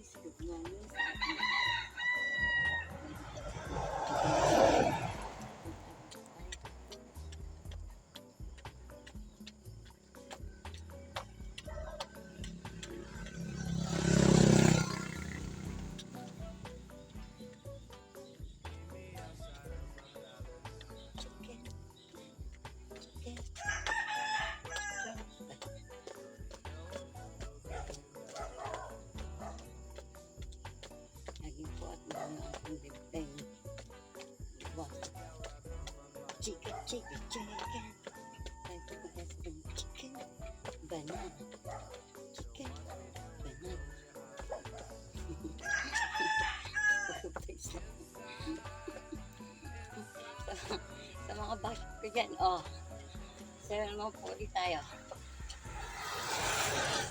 guys, good morning Chicken, chicken, chicken. Tayo po kasi ng chicken. Banana. Chicken. Banana. Sa, mga bash ko dyan, oh. Sir, po ulit tayo.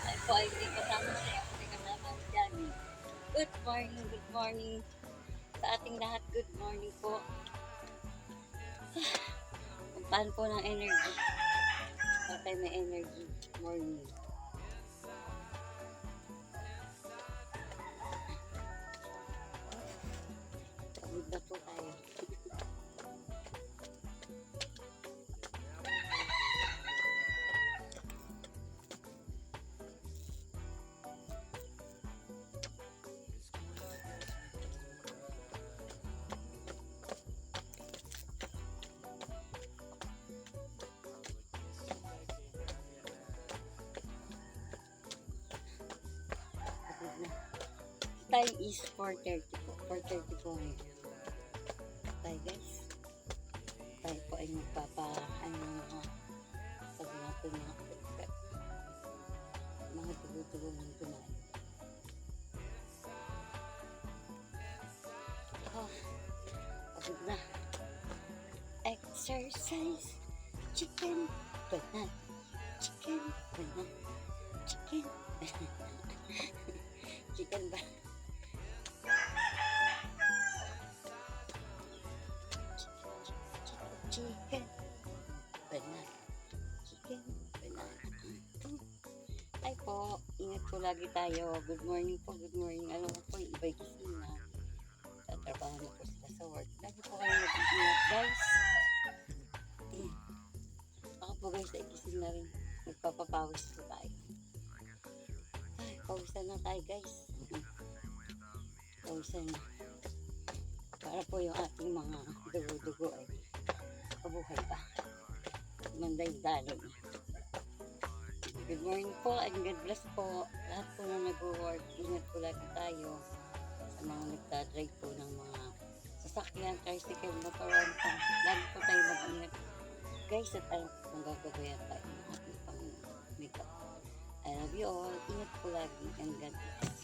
Ay po, ay hindi kasama siya. Hindi kasama Johnny. Good morning, good morning sa ating lahat. Good morning po. Paano po ng energy? Para may energy. Morning. Time is 4.30 po. 4.30 po ngayon. Guys. Tayo po ay magpapa, ano mga, sabi natin mga kapatid. Mga tubo-tubo ng kumain. Oh, pagod na. Exercise. Chicken. Banana. Chicken. Banana. Chicken. Chicken ba? Chicken. Banana. Chicken. Banana. Ay po, ingat po lagi tayo. Good morning po, good morning. Alam po, iba'y gising na. Tatrabaho na po sila sa work. Lagi po kayo mag-ingat, guys. Eh, Ako po guys, ay gising na rin. Magpapapawis po tayo. Ay, pawisan na tayo guys. Pawisan na. Para po yung ating mga dugo-dugo ay kabuhay pa. Manday dalin. Good morning po and God bless po. Lahat po na nag-work, ingat po lagi tayo sa mga nagdadrive po ng mga sasakyan, tricycle, motoran. Lagi po tayo mag-ingat. Guys, at alam ko kung gagabayan tayo ng ating pang makeup. I love you all. Ingat po lagi and God bless.